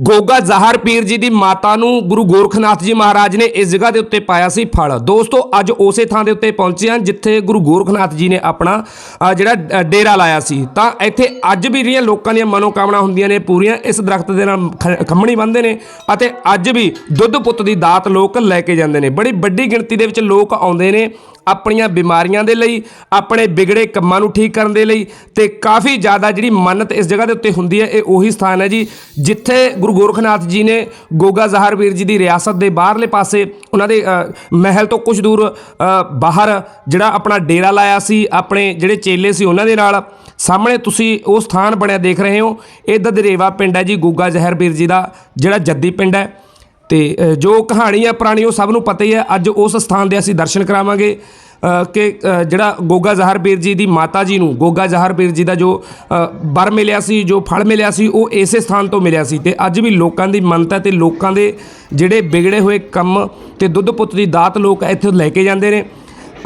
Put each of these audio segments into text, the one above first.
ਗੋਗਾ ਜ਼ਾਹਰ ਪੀਰ ਜੀ ਦੀ ਮਾਤਾ ਨੂੰ ਗੁਰੂ ਗੋਰਖਨਾਥ ਜੀ ਮਹਾਰਾਜ ਨੇ ਇਸ ਜਗ੍ਹਾ ਦੇ ਉੱਤੇ ਪਾਇਆ ਸੀ ਫਲ। ਦੋਸਤੋ, ਅੱਜ ਉਸੇ ਥਾਂ ਦੇ ਉੱਤੇ ਪਹੁੰਚੇ ਹਾਂ ਜਿੱਥੇ ਗੁਰੂ ਗੋਰਖਨਾਥ ਜੀ ਨੇ ਆਪਣਾ ਜਿਹੜਾ ਡੇਰਾ ਲਾਇਆ ਸੀ। ਤਾਂ ਇੱਥੇ ਅੱਜ ਵੀ ਜਿਹੜੀਆਂ ਲੋਕਾਂ ਦੀਆਂ ਮਨੋਕਾਮਨਾ ਹੁੰਦੀਆਂ ਨੇ ਪੂਰੀਆਂ, ਇਸ ਦਰਖਤ ਦੇ ਨਾਲ ਖ- ਖੰਮਣੀ ਬੰਨ੍ਹਦੇ ਨੇ ਅਤੇ ਅੱਜ ਵੀ ਦੁੱਧ ਪੁੱਤ ਦੀ ਦਾਤ ਲੋਕ ਲੈ ਕੇ ਜਾਂਦੇ ਨੇ। ਬੜੀ ਵੱਡੀ ਗਿਣਤੀ ਦੇ ਵਿੱਚ ਲੋਕ ਆਉਂਦੇ ਨੇ। ਆਪਣੀਆਂ ਬਿਮਾਰੀਆਂ ਦੇ ਲਈ, ਆਪਣੇ ਵਿਗੜੇ ਕੰਮਾਂ ਨੂੰ ਠੀਕ ਕਰਨ ਦੇ ਲਈ ਤੇ ਕਾਫੀ ਜ਼ਿਆਦਾ ਜਿਹੜੀ ਮੰਨਤ ਇਸ ਜਗ੍ਹਾ ਦੇ ਉੱਤੇ ਹੁੰਦੀ ਹੈ, ਇਹ ਉਹੀ ਸਥਾਨ ਹੈ ਜੀ, ਜਿੱਥੇ ਗੁਰੂ ਗੋਰਖਨਾਥ ਜੀ ਨੇ ਗੋਗਾ ਜ਼ਾਹਰ ਵੀਰ ਜੀ ਦੀ ਰਿਆਸਤ ਦੇ ਬਾਹਰਲੇ ਪਾਸੇ ਉਹਨਾਂ ਦੇ ਮਹਿਲ ਤੋਂ ਕੁਝ ਦੂਰ ਬਾਹਰ ਜਿਹੜਾ ਆਪਣਾ ਡੇਰਾ ਲਾਇਆ ਸੀ, ਆਪਣੇ ਜਿਹੜੇ ਚੇਲੇ ਸੀ ਉਹਨਾਂ ਦੇ ਨਾਲ, ਸਾਹਮਣੇ ਤੁਸੀਂ ਉਹ ਸਥਾਨ ਬਣਿਆ ਦੇਖ ਰਹੇ ਹੋ, ਇਹ ਦਦਰੇਵਾ ਪਿੰਡ ਹੈ ਜੀ, ਗੋਗਾ ਜ਼ਾਹਰ ਵੀਰ ਜੀ ਦਾ, ਜਿਹੜਾ ਜੱਦੀ ਪਿੰਡ ਹੈ। ਤੇ ਜੋ ਕਹਾਣੀ ਹੈ ਪੁਰਾਣੀ ਉਹ ਸਭ ਨੂੰ ਪਤਾ ਹੀ ਹੈ। ਅੱਜ ਉਸ ਸਥਾਨ ਦੇ ਅਸੀਂ ਦਰਸ਼ਨ ਕਰਾਵਾਂਗੇ। ਕਿ ਜਿਹੜਾ ਗੋਗਾ ਜ਼ਾਹਰ ਪੀਰ ਜੀ ਦੀ ਮਾਤਾ ਜੀ ਨੂੰ ਗੋਗਾ ਜ਼ਾਹਰ ਪੀਰ ਜੀ ਦਾ ਜੋ ਅ, ਵਰ ਮਿਲਿਆ ਸੀ ਜੋ ਫਲ ਮਿਲਿਆ ਸੀ ਉਹ ਇਸੇ ਸਥਾਨ ਤੋਂ ਮਿਲਿਆ ਸੀ। ਤੇ ਅੱਜ ਵੀ ਲੋਕਾਂ ਦੀ ਮੰਨਤਾ ਤੇ ਲੋਕਾਂ ਦੇ ਜਿਹੜੇ ਵਿਗੜੇ ਹੋਏ ਕੰਮ ਤੇ ਦੁੱਧ ਪੁੱਤ ਦੀ ਦਾਤ ਲੋਕ ਇੱਥੇ ਲੈ ਕੇ ਜਾਂਦੇ ਨੇ।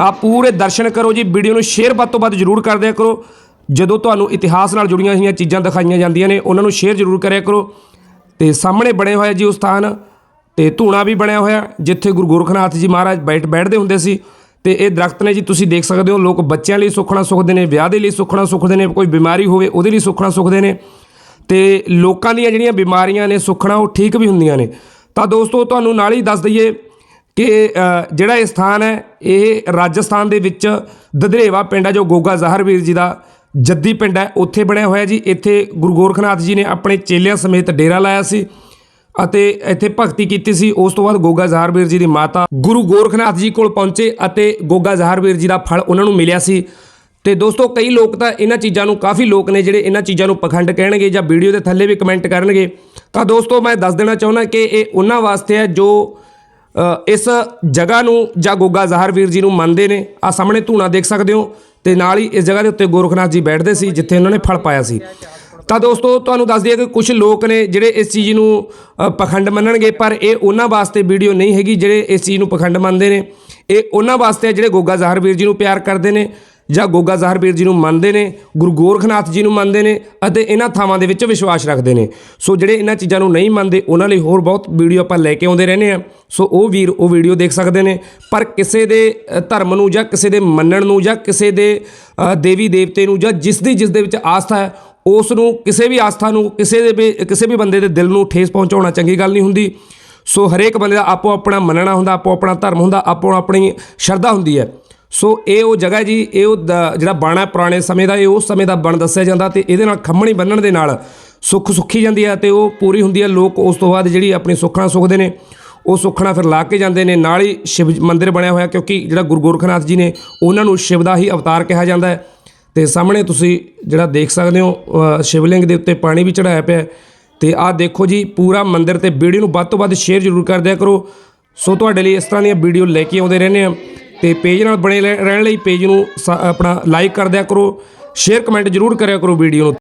ਆ ਪੂਰੇ ਦਰਸ਼ਨ ਕਰੋ ਜੀ ਵੀਡੀਓ ਨੂੰ ਸ਼ੇਅਰ ਵੱਧ ਤੋਂ ਵੱਧ ਜ਼ਰੂਰ ਕਰਦਿਆ ਕਰੋ। ਜਦੋਂ ਤੁਹਾਨੂੰ ਇਤਿਹਾਸ ਨਾਲ ਜੁੜੀਆਂ ਹੋਈਆਂ ਚੀਜ਼ਾਂ ਦਿਖਾਈਆਂ ਜਾਂਦੀਆਂ ਨੇ ਉਹਨਾਂ ਨੂੰ ਸ਼ੇਅਰ ਜ਼ਰੂਰ ਕਰਿਆ ਕਰੋ। ਤੇ ਸਾਹਮਣੇ ਬਣੇ ਹੋਇਆ ਜੀ ਉਹ ਸਥਾਨ। ਤੇ ਧੂਣਾ ਵੀ ਬਣਿਆ ਹੋਇਆ ਜਿੱਥੇ ਗੁਰੂ ਗੋਰਖਨਾਥ ਜੀ ਮਹਾਰਾਜ ਬੈਠ ਬੈਠਦੇ ਹੁੰਦੇ ਸੀ। ਤੇ ਇਹ ਦਰਖਤ ਨੇ ਜੀ, ਤੁਸੀਂ ਦੇਖ ਸਕਦੇ ਹੋ, ਲੋਕ ਬੱਚਿਆਂ ਲਈ ਸੁੱਖਣਾ ਸੁੱਖਦੇ ਨੇ, ਵਿਆਹ ਦੇ ਲਈ ਸੁੱਖਣਾ ਸੁੱਖਦੇ ਨੇ, ਕੋਈ ਬਿਮਾਰੀ ਹੋਵੇ ਉਹਦੇ ਲਈ ਸੁੱਖਣਾ ਸੁੱਖਦੇ ਨੇ। ਤੇ ਲੋਕਾਂ ਦੀਆਂ ਜਿਹੜੀਆਂ ਬਿਮਾਰੀਆਂ ਨੇ, ਸੁੱਖਣਾ ਉਹ ਠੀਕ ਵੀ ਹੁੰਦੀਆਂ ਨੇ। ਤਾਂ ਦੋਸਤੋ, ਤੁਹਾਨੂੰ ਨਾਲ ਹੀ ਦੱਸ ਦਈਏ ਕਿ ਜਿਹੜਾ ਇਹ ਸਥਾਨ ਹੈ, ਇਹ ਰਾਜਸਥਾਨ ਦੇ ਵਿੱਚ ਦਦਰੇਵਾ ਪਿੰਡ ਹੈ ਜੋ ਗੋਗਾ ਜ਼ਾਹਰਵੀਰ ਜੀ ਦਾ ਜੱਦੀ ਪਿੰਡ ਹੈ, ਉੱਥੇ ਬਣਿਆ ਹੋਇਆ ਜੀ। ਇੱਥੇ ਗੁਰੂ ਗੋਰਖਨਾਥ ਜੀ ਨੇ ਆਪਣੇ ਚੇਲਿਆਂ ਸਮੇਤ ਡੇਰਾ ਲਾਇਆ ਸੀ। ਅਤੇ ਇੱਥੇ ਭਗਤੀ ਕੀਤੀ ਸੀ। ਉਸ ਤੋਂ ਬਾਅਦ ਗੋਗਾ ਜ਼ਾਹਰ ਜੀ ਦੀ ਮਾਤਾ ਗੁਰੂ ਗੋਰਖਨਾਥ ਜੀ ਕੋਲ ਪਹੁੰਚੇ ਅਤੇ ਗੋਗਾ ਜ਼ਾਹਰ ਜੀ ਦਾ ਫਲ ਉਹਨਾਂ ਨੂੰ ਮਿਲਿਆ ਸੀ। ਤੇ ਦੋਸਤੋ, ਕਈ ਲੋਕ ਤਾਂ ਇਹਨਾਂ ਚੀਜ਼ਾਂ ਨੂੰ, ਕਾਫੀ ਲੋਕ ਨੇ ਜਿਹੜੇ ਇਹਨਾਂ ਚੀਜ਼ਾਂ ਨੂੰ ਪਖੰਡ ਕਹਿਣਗੇ ਜਾਂ ਵੀਡੀਓ ਦੇ ਥੱਲੇ ਵੀ ਕਮੈਂਟ ਕਰਨਗੇ। ਤਾਂ ਦੋਸਤੋ, ਮੈਂ ਦੱਸ ਦੇਣਾ ਚਾਹੁੰਦਾ ਕਿ ਇਹ ਉਹਨਾਂ ਵਾਸਤੇ ਹੈ ਜੋ ਇਸ ਜਗ੍ਹਾ ਨੂੰ ਜਾਂ ਗੋਗਾ ਜ਼ਾਹਰ ਜੀ ਨੂੰ ਮੰਨਦੇ ਨੇ। ਆ ਸਾਹਮਣੇ ਧੂਣਾ ਦੇਖ ਸਕਦੇ ਹੋ ਤੇ ਨਾਲ ਹੀ ਇਸ ਜਗ੍ਹਾ ਦੇ ਉੱਤੇ ਗੋਰਖਨਾਥ ਜੀ ਬੈਠਦੇ ਸੀ, ਜਿੱਥੇ ਉਹਨਾਂ ਨੇ ਫਲ ਪਾਇਆ ਸੀ। ਤਾਂ ਦੋਸਤੋ ਤੁਹਾਨੂੰ ਦੱਸ ਦਈਏ ਕਿ ਕੁਝ ਲੋਕ ਨੇ ਜਿਹੜੇ ਇਸ ਚੀਜ਼ ਨੂੰ ਅ, ਪਖੰਡ ਮੰਨਣਗੇ ਪਰ ਇਹ ਉਹਨਾਂ ਵਾਸਤੇ ਵੀਡੀਓ ਨਹੀਂ ਹੈਗੀ ਜਿਹੜੇ ਇਸ ਚੀਜ਼ ਨੂੰ ਪਖੰਡ ਮੰਨਦੇ ਨੇ। ਇਹ ਉਹਨਾਂ ਵਾਸਤੇ ਜਿਹੜੇ ਗੋਗਾ ਜ਼ਾਹਰ ਵੀਰ ਜੀ ਨੂੰ ਪਿਆਰ ਕਰਦੇ ਨੇ ਜਾਂ ਗੋਗਾ ਜ਼ਾਹਰ ਵੀਰ ਜੀ ਨੂੰ ਮੰਨਦੇ ਨੇ ਗੁਰੂ ਗੋਰਖਨਾਥ ਜੀ ਨੂੰ ਮੰਨਦੇ ਨੇ ਅਤੇ ਇਹਨਾਂ ਥਾਵਾਂ ਦੇ ਵਿੱਚ ਵਿਸ਼ਵਾਸ ਰੱਖਦੇ ਨੇ। ਸੋ ਜਿਹੜੇ ਇਹਨਾਂ ਚੀਜ਼ਾਂ ਨੂੰ ਨਹੀਂ ਮੰਨਦੇ ਉਹਨਾਂ ਲਈ ਹੋਰ ਬਹੁਤ ਵੀਡੀਓ ਆਪਾਂ ਲੈ ਕੇ ਆਉਂਦੇ ਰਹਿੰਦੇ ਆ ਸੋ ਉਹ ਵੀਰ ਉਹ ਵੀਡੀਓ ਦੇਖ ਸਕਦੇ ਨੇ ਪਰ ਕਿਸੇ ਦੇ ਧਰਮ ਨੂੰ ਜਾਂ ਕਿਸੇ ਦੇ ਮੰਨਣ ਨੂੰ ਜਾਂ ਕਿਸੇ ਦੇ ਦੇਵੀ ਦੇਵਤੇ ਨੂੰ ਜਾਂ ਜਿਸ ਦੀ ਜਿਸ ਦੇ ਵਿੱਚ ਆਸਥਾ ਹੈ ਉਸ ਨੂੰ ਕਿਸੇ ਵੀ ਆਸਥਾ ਨੂੰ, ਕਿਸੇ ਦੇ ਵੀ, ਕਿਸੇ ਵੀ ਬੰਦੇ ਦੇ ਦਿਲ ਨੂੰ ਠੇਸ ਪਹੁੰਚਾਉਣਾ ਚੰਗੀ ਗੱਲ ਨਹੀਂ ਹੁੰਦੀ। ਸੋ ਹਰੇਕ ਬੰਦੇ ਦਾ ਆਪੋ ਆਪਣਾ ਮੰਨਣਾ ਹੁੰਦਾ, ਆਪੋ ਆਪਣਾ ਧਰਮ ਹੁੰਦਾ, ਆਪੋ ਆਪਣੀ ਸ਼ਰਧਾ ਹੁੰਦੀ ਹੈ। ਸੋ ਇਹ ਉਹ ਜਗ੍ਹਾ ਜੀ, ਇਹ ਉਹ ਦ- ਜਿਹੜਾ ਬਣ ਹੈ ਪੁਰਾਣੇ ਸਮੇਂ ਦਾ, ਇਹ ਉਸ ਸਮੇਂ ਦਾ ਬਣ ਦੱਸਿਆ ਜਾਂਦਾ ਤੇ ਇਹਦੇ ਨਾਲ ਖੰਮਣੀ ਬੰਨਣ ਦੇ ਨਾਲ ਸੁੱਖ ਸੁੱਖੀ ਜਾਂਦੀ ਹੈ ਤੇ ਉਹ ਪੂਰੀ ਹੁੰਦੀ ਹੈ। ਲੋਕ ਉਸ ਤੋਂ ਬਾਅਦ ਜਿਹੜੀ ਆਪਣੀ ਸੁੱਖਣਾ ਸੁੱਖਦੇ ਨੇ, ਉਹ ਸੁੱਖਣਾ ਫਿਰ ਲਾ ਕੇ ਜਾਂਦੇ ਨੇ। ਨਾਲ ਹੀ ਸ਼ਿਵ ਮੰਦਿਰ ਬਣਿਆ ਹੋਇਆ ਕਿਉਂਕਿ ਜਿਹੜਾ ਗੁਰੂ ਗੋਰਖਨਾਥ ਜੀ ਨੇ ਉਹਨਾਂ ਨੂੰ ਸ਼ਿਵ ਦਾ ਹੀ ਅਵਤਾਰ ਕਿਹਾ ਜਾਂਦਾ ਹੈ। ਤੇ ਸਾਹਮਣੇ ਤੁਸੀਂ ਜਿਹੜਾ ਦੇਖ ਸਕਦੇ ਹੋ ਸ਼ਿਵਲਿੰਗ ਦੇ ਉੱਤੇ ਪਾਣੀ ਵੀ ਚੜਾਇਆ ਪਿਆ ਹੈ। ਤੇ ਆਹ ਦੇਖੋ ਜੀ, ਪੂਰਾ ਮੰਦਿਰ ਤੇ ਵੀਡੀਓ ਨੂੰ ਵੱਧ ਤੋਂ ਵੱਧ ਸ਼ੇਅਰ ਜ਼ਰੂਰ ਕਰ ਦਿਆ ਕਰੋ। ਸੋ ਤੁਹਾਡੇ ਲਈ ਇਸ ਤਰ੍ਹਾਂ ਦੀਆਂ ਵੀਡੀਓ ਲੈ ਕੇ ਆਉਂਦੇ ਰਹਿੰਦੇ ਆ ਤੇ ਪੇਜ ਨਾਲ ਬਣੇ ਰਹਿ- ਰਹਿਣ ਲਈ ਪੇਜ ਨੂੰ ਸ- ਆਪਣਾ ਲਾਈਕ ਕਰ ਦਿਆ ਕਰੋ। ਸ਼ੇਅਰ, ਕਮੈਂਟ ਜ਼ਰੂਰ ਕਰਿਆ ਕਰੋ ਵੀਡੀਓ ਨੂੰ।